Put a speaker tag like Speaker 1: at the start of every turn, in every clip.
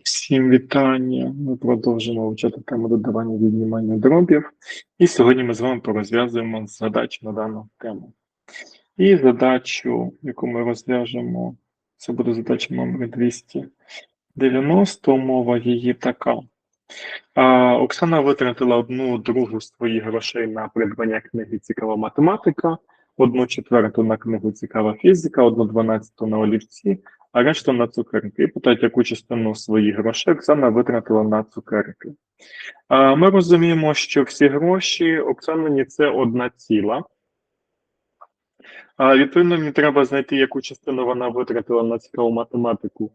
Speaker 1: Всім вітання. Ми продовжимо вивчати тему додавання віднімання дробів. І сьогодні ми з вами порозв'язуємо задачу на дану тему. І задачу, яку ми розв'яжемо, це буде задача номер 290. Умова її така. А, Оксана витратила одну другу своїх грошей на придбання книги Цікава математика, одну четверту на книгу Цікава фізика, одну дванадцяту на олівці, а решту на цукерки. І питають, яку частину своїх грошей Оксана витратила на цукерки. Ми розуміємо, що всі гроші Оксанині це одна ціла. А, Відповідно, мені треба знайти, яку частину вона витратила на цікаву математику,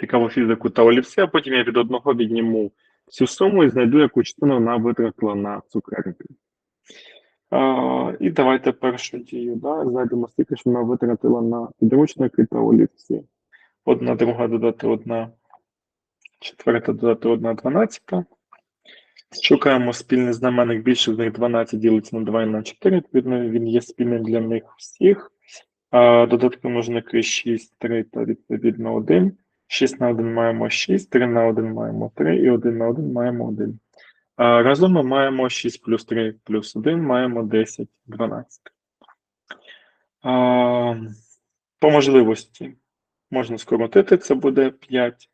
Speaker 1: цікаву фізику та олівці, а потім я від одного відніму цю суму і знайду, яку частину вона витратила на цукерки. А, і давайте першу дію. Да? Знайдемо стільки, що вона витратила на підручники та олівці. Одна друга додати одна четверта додати одна дванадцята. Шукаємо спільний знаменник, більше з них 12 ділиться на 2 і на 4, відповідно, він є спільним для них всіх. А, додатки множники 6, 3 та відповідно 1. 6 на 1 маємо 6, 3 на 1 маємо 3 і 1 на 1 маємо 1. Разом ми маємо 6 плюс 3 плюс 1, маємо 10, 12. По можливості можна скоротити, це буде 5.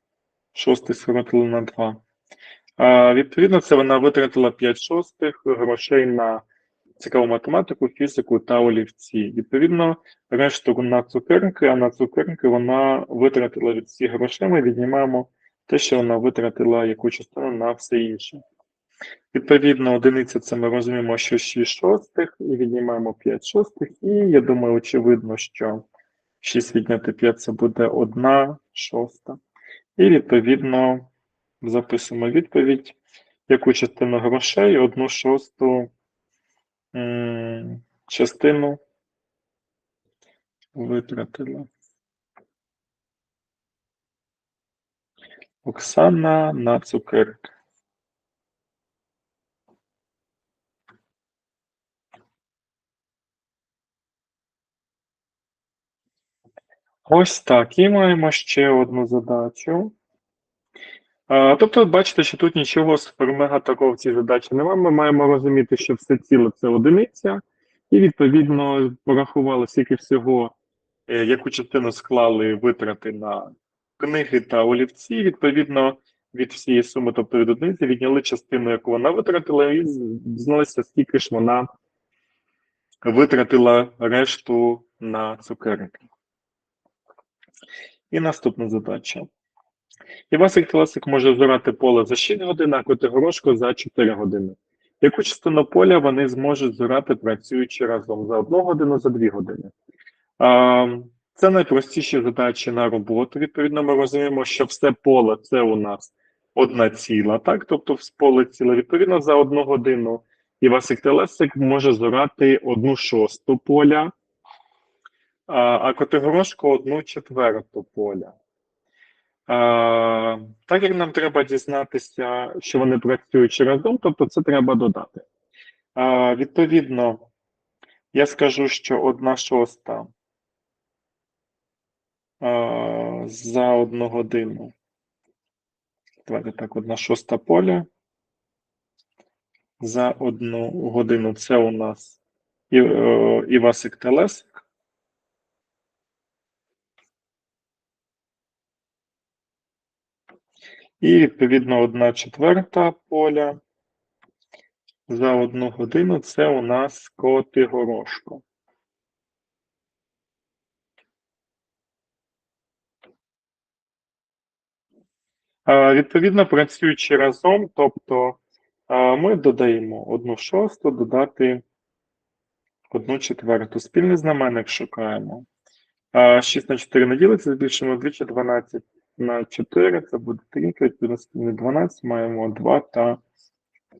Speaker 1: Шостий скоротили на 2. Відповідно, це вона витратила 5 шостих грошей на цікаву математику, фізику та олівці. Відповідно, решту на цукерки, а на цукерки вона витратила від всіх грошей. Ми віднімаємо те, що вона витратила яку частину на все інше. Відповідно, одиниця це ми розуміємо, що 6 шостих, і віднімаємо 5 шостих, і я думаю, очевидно, що 6 відняти 5 це буде 1 шоста. І відповідно записуємо відповідь, яку частину грошей, одну шосту частину витратила. Оксана на цукерки. Ось так. І маємо ще одну задачу. Тобто, бачите, що тут нічого супермега такого в цій задачі немає. Ми маємо розуміти, що все ціле це одиниця, і відповідно порахували скільки всього, е, яку частину склали витрати на книги та олівці. Відповідно, від всієї суми, тобто від одиниці, відняли частину, яку вона витратила, і дізналися, скільки ж вона витратила решту на цукерки. І наступна задача. Івасик Телесик може зорати поле за 6 годин, а Котигорошко за 4 години. Яку частину поля вони зможуть зорати, працюючи разом за 1 годину, за 2 години? Це найпростіші задачі на роботу. Відповідно, ми розуміємо, що все поле це у нас одна ціла, так? Тобто поле ціле. Відповідно, за 1 годину Івасик Телесик може зорати 1 шосту поля, а, Котигорошко 1 четверту поля. Так як нам треба дізнатися, що вони працюють разом, тобто це треба додати. Відповідно, я скажу, що одна шоста за одну годину. Давайте так, одна шоста поля. За одну годину це у нас е, Івасик Телесик. І, відповідно, одна четверта поля за одну годину це у нас Котигорошко. А, Відповідно, працюючи разом, тобто ми додаємо одну шосту, додати одну четверту. Спільний знаменник шукаємо. 6 на 4 не ділиться, збільшуємо вдвічі 12 на 4, це буде 3, відповідно спільний 12, маємо 2 та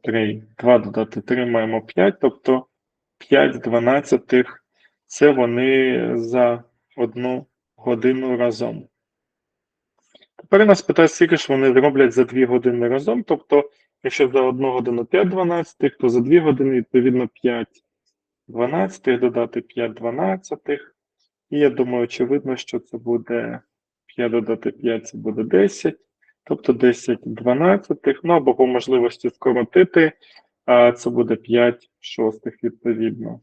Speaker 1: 3. 2 додати 3 маємо 5, тобто 5 дванадцятих це вони за одну годину разом. Тепер нас питає, скільки ж вони зроблять за 2 години разом. Тобто, якщо за 1 годину 5 дванадцятих, то за 2 години, відповідно, 5 дванадцятих додати 5 дванадцятих. І я думаю, очевидно, що це буде 5 додати 5 це буде 10. Тобто 10 дванадцятих. Ну або по можливості скоротити, це буде 5 шостих відповідно.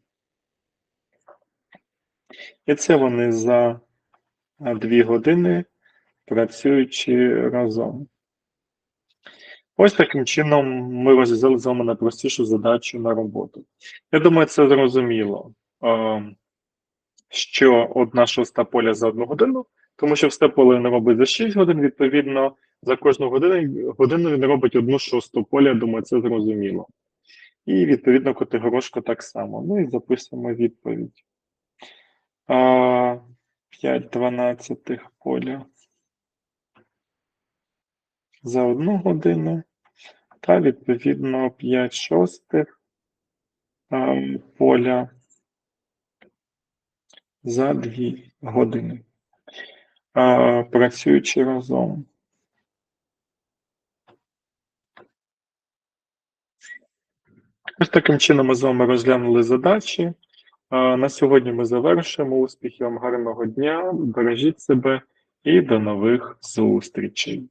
Speaker 1: І це вони за 2 години працюючи разом. Ось таким чином ми розв'язали з вами найпростішу задачу на роботу. Я думаю, це зрозуміло, е, що одна шоста поля за одну годину, тому що все поле не робить за 6 годин, відповідно, за кожну годину, годину він робить одну шосту поля, думаю, це зрозуміло. І відповідно Котигорошко так само. Ну і записуємо відповідь. 5 дванадцятих поля за одну годину та відповідно 5 шостих поля за 2 години. Працюючи разом. Ось таким чином ми з вами розглянули задачі. На сьогодні ми завершуємо. Успіхів вам гарного дня, бережіть себе і до нових зустрічей.